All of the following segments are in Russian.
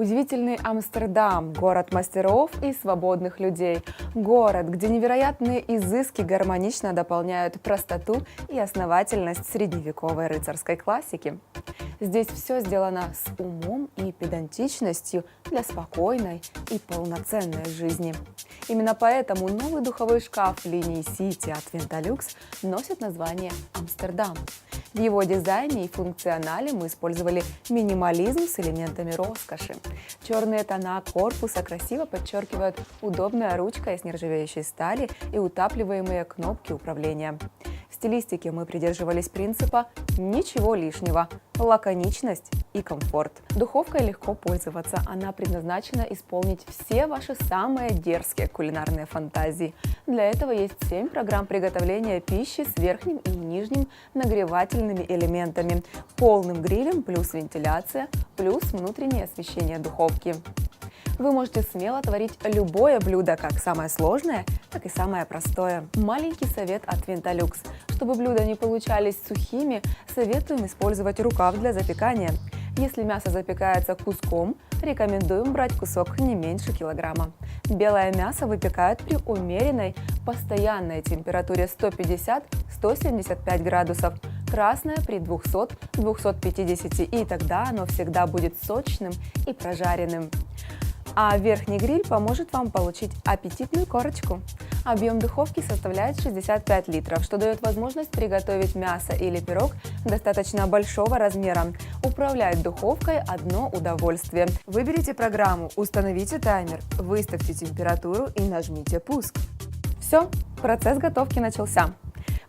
Удивительный Амстердам – город мастеров и свободных людей. Город, где невероятные изыски гармонично дополняют простоту и основательность средневековой рыцарской классики. Здесь все сделано с умом и педантичностью для спокойной и полноценной жизни. Именно поэтому новый духовой шкаф линии City от Ventolux носит название Амстердам. В его дизайне и функционале мы использовали минимализм с элементами роскоши. Черные тона корпуса красиво подчеркивают удобная ручка из нержавеющей стали и утапливаемые кнопки управления. В стилистике мы придерживались принципа «ничего лишнего», лаконичность и комфорт. Духовкой легко пользоваться. Она предназначена исполнить все ваши самые дерзкие кулинарные фантазии. Для этого есть 7 программ приготовления пищи с верхним и нижним нагревательными элементами, полным грилем плюс вентиляция, плюс внутреннее освещение духовки. Вы можете смело творить любое блюдо, как самое сложное, так и самое простое. Маленький совет от Винталюкс. Чтобы блюда не получались сухими, советуем использовать рукав для запекания. Если мясо запекается куском, рекомендуем брать кусок не меньше килограмма. Белое мясо выпекают при умеренной постоянной температуре 150-175 градусов, красное при 200-250 и тогда оно всегда будет сочным и прожаренным. А верхний гриль поможет вам получить аппетитную корочку. Объем духовки составляет 65 литров, что дает возможность приготовить мясо или пирог достаточно большого размера. Управлять духовкой – одно удовольствие. Выберите программу, установите таймер, выставьте температуру и нажмите «Пуск». Все, процесс готовки начался.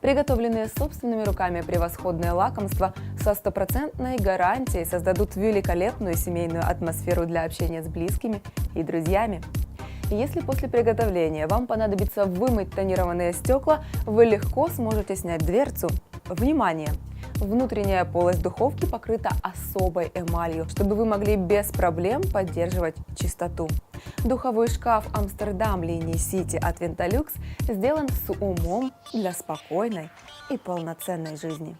Приготовленные собственными руками превосходные лакомства со стопроцентной гарантией создадут великолепную семейную атмосферу для общения с близкими и друзьями. Если после приготовления вам понадобится вымыть тонированные стекла, вы легко сможете снять дверцу. Внимание! Внутренняя полость духовки покрыта особой эмалью, чтобы вы могли без проблем поддерживать чистоту. Духовой шкаф Амстердам линии City от Ventolux сделан с умом для спокойной и полноценной жизни.